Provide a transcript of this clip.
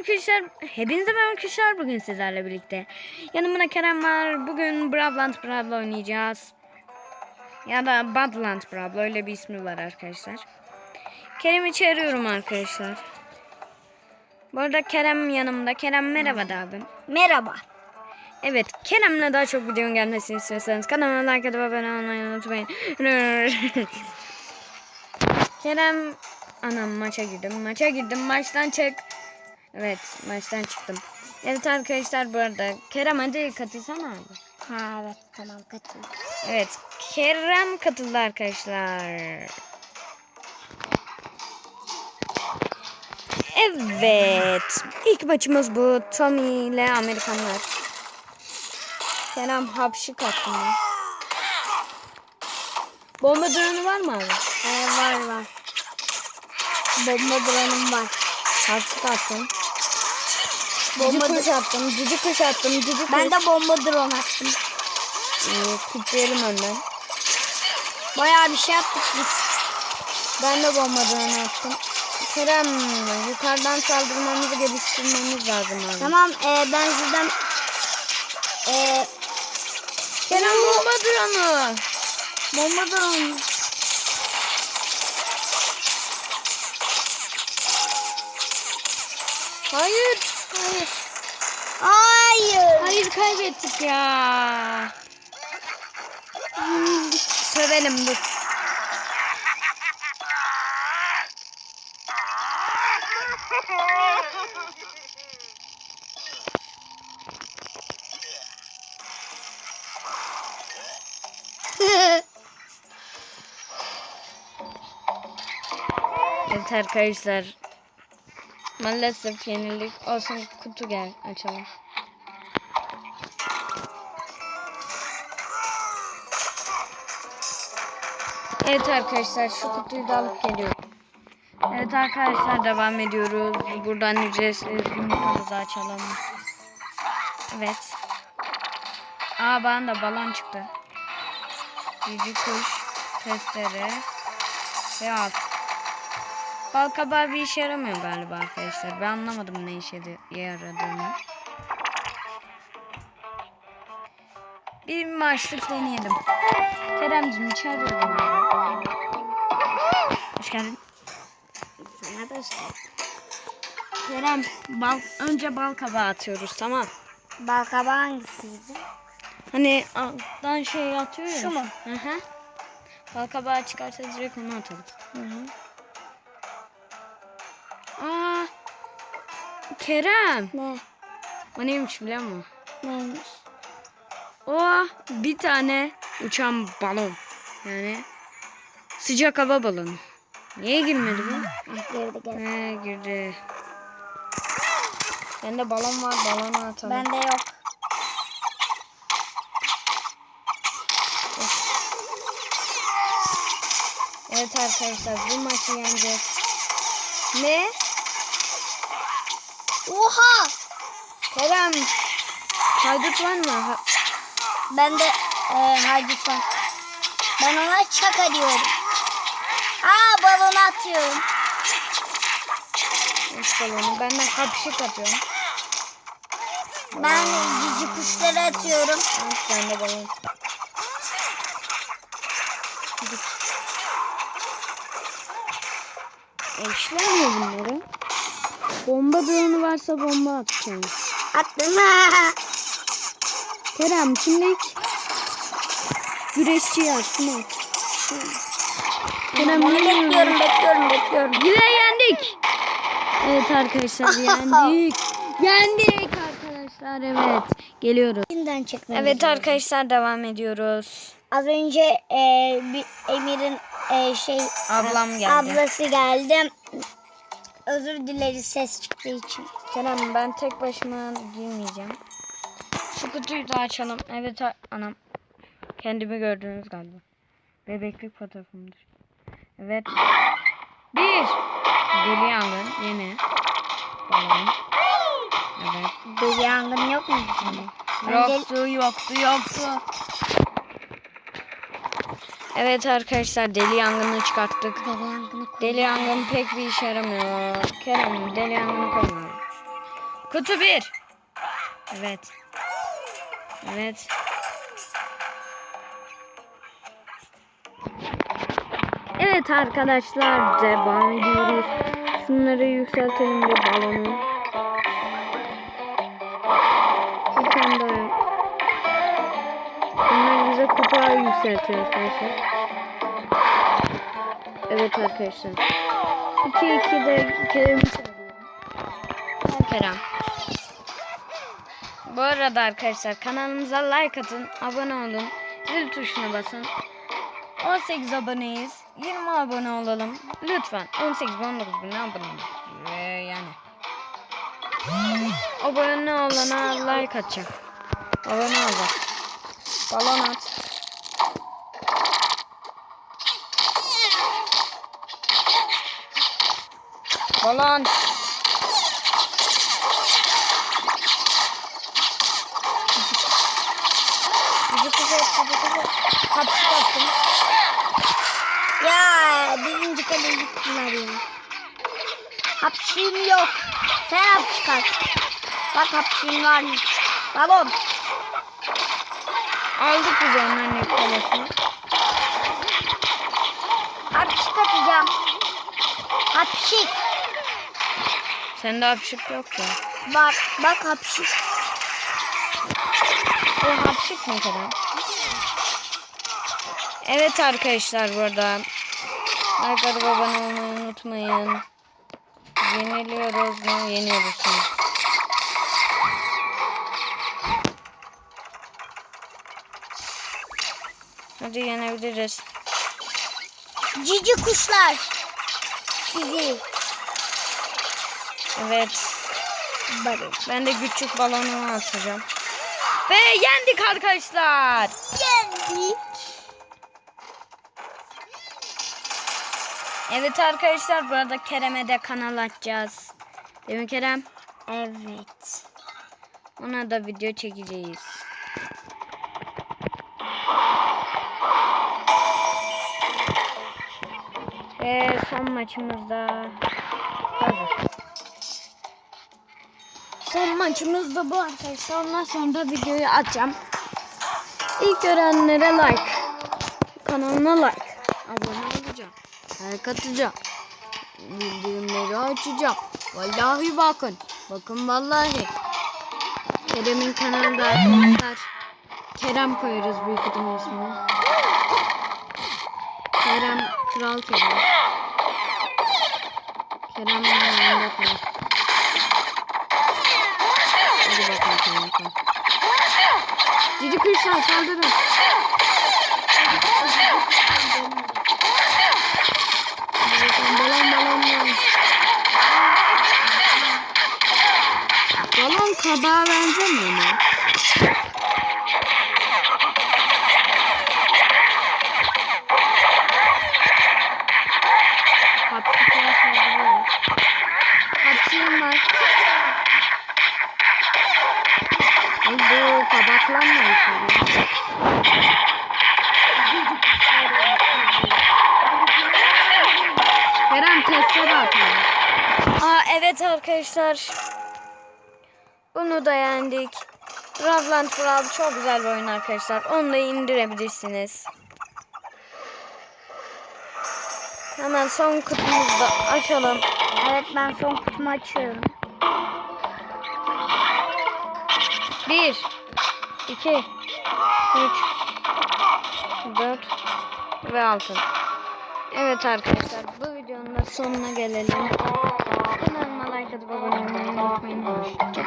arkadaşlar. Hepinize merhaba arkadaşlar. Bugün sizlerle birlikte. Yanımda Kerem var. Bugün Bravland Brav'la oynayacağız. Ya da Badland Brav'la öyle bir ismi var arkadaşlar. Kerem'i çağırıyorum arkadaşlar. Bu arada Kerem yanımda. Kerem merhaba da abim. Merhaba. Evet Kerem'le daha çok videonun gelmesini istiyorsanız kanalıma like atıp abone olmayı unutmayın. Kerem anam maça girdim. Maça girdim. Maçtan çık. Evet maçtan çıktım. Evet arkadaşlar bu arada Kerem hadi katılsana abi. Ha evet tamam katıl. Evet Kerem katıldı arkadaşlar. Evet. ilk maçımız bu. Tommy ile Amerikanlar. Kerem hapşik attı mı? Bomba drone'u var mı abi? Ee, var var. Bomba drone'um var. Hapşik attım. Bomba Cici kuş attım. Cici kuş attım. Cici kuş. Ben de bomba drone attım. İyi, kilitleyelim önden. Bayağı bir şey yaptık biz. Ben de bomba drone attım. Kerem yukarıdan saldırmamızı geliştirmemiz lazım abi. Tamam ee, ben sizden ee, Kerem bomba drone'u. bomba drone. Hayır. Hayır. Hayır. Hayır kaybettik ya. Sövelim dur. Evet arkadaşlar. Maalesef yenilik. Olsun kutu gel açalım. Evet arkadaşlar şu kutuyu da alıp geliyorum. Evet arkadaşlar devam ediyoruz. Buradan ücretsiz yumurtamızı açalım. Evet. Aa bana da balon çıktı. Cici kuş, testere ve alt. Bal kabağı bir işe yaramıyor galiba arkadaşlar. Ben anlamadım ne işe yaradığını. Bir maçlık deneyelim. Keremciğim içeride oynayalım. Hoş geldin. Sana da işte. Kerem bal, önce bal kabağı atıyoruz tamam. Balkaba hangisiydi? Hani alttan şey atıyor ya. Şu mu? Hı hı. Bal kabağı çıkarsa direkt onu atalım. Hı hı. Aa, Kerem. Ne? O neymiş biliyor musun? Neymiş? O bir tane uçan balon. Yani sıcak hava balonu. Niye girmedi bu? Girdi girdi. He girdi. Bende balon var balonu atalım. Bende yok. Evet arkadaşlar bu maçı yeneceğiz. Ne? Oha! Kerem. Haydut var mı? Ha- Bende e, haydut var. Ben ona çaka diyorum. Aa balonu atıyorum. Üç balonu. Ben de hapşik atıyorum. Ben cici kuşları atıyorum. Ben de balon. Eşlemiyor bunları. Bomba drone'u varsa bomba atacağım. Attım. Kerem şimdi ilk güreşçi yap. Şunu at. Kerem Onu yine bekliyorum bekliyorum bekliyorum. Yine yendik. Evet arkadaşlar yendik. Yendik arkadaşlar evet. Geliyoruz. Evet lazım. arkadaşlar devam ediyoruz. Az önce e, bir Emir'in e, şey Ablam geldi. ablası geldi. Özür dileriz ses çıktığı için. Kerem ben tek başıma girmeyeceğim. Şu kutuyu da açalım. Evet anam. Kendimi gördünüz galiba. Bebeklik fotoğrafımdır. Evet. Bir. Deli yangın. Yine. Balon. Evet. Deli yangın yok mu deli- Yoktu, yoktu, yoktu. Evet arkadaşlar deli yangını çıkarttık. Deli yangını. Deli yangın pek bir işe yaramıyor. Kerem deli yangını koyma. Kutu bir. Evet. Evet. Evet arkadaşlar devam ediyoruz. Şunları yükseltelim bir balonu. Bize kupa yükseltiyor arkadaşlar. Evet arkadaşlar. 2-2'de Kerem'i. Ben Kerem. Bu arada arkadaşlar kanalımıza like atın, abone olun, zil tuşuna basın. 18 aboneyiz. 20 abone olalım. Lütfen. 18 bin 19 bin abone olun. Ee, yani. Abone olana like atacak. Abone olacak. Balon at. Balon. At. Hapsi attım. Ya birinci kaleye gittiler yok. Sen hapşi kaç. Bak hapşim varmış. Balon. Aldık biz onların ilk kalesini. Hapşik atacağım. Hapşik. Sende hapşık yok ya. Bak bak hapşik. O hapşık mı kadar? Evet arkadaşlar burada. Abone olmayı unutmayın. Yeniliyoruz mu? Yeniyoruz mu? Hadi yenebiliriz. Cici kuşlar. Sizi. Evet. Balon. Ben de küçük balonumu atacağım. Ve yendik arkadaşlar. Yendik. Evet arkadaşlar bu arada Kerem'e de kanal açacağız. Değil mi Kerem? Evet. Ona da video çekeceğiz. Ve son maçımızda hazır. Son maçımız da bu arkadaşlar. Ondan sonra da videoyu açacağım. İlk görenlere like. Kanalıma like. Abone olacağım. Like atacağım. Bildirimleri açacağım. Vallahi bakın. Bakın vallahi. Kerem'in kanalında arkadaşlar. Kerem koyarız büyük ihtimal ismini. Kerem Kral Kerem. Kerem yanında koyar. Hadi bakalım Kerem koy. Cici kuşlar saldırın. Balon balon balon. Balon kabağa benzemiyor mu? Aa evet arkadaşlar. Bunu da yendik. Ravland Brawl çok güzel bir oyun arkadaşlar. Onu da indirebilirsiniz. Hemen son kutumuzu da açalım. Evet ben son kutumu açıyorum. 1 2 3 4 ve 6 Evet arkadaşlar bu videonun da sonuna gelelim. Kanalıma like atıp abone olmayı unutmayın. Hoşçakalın.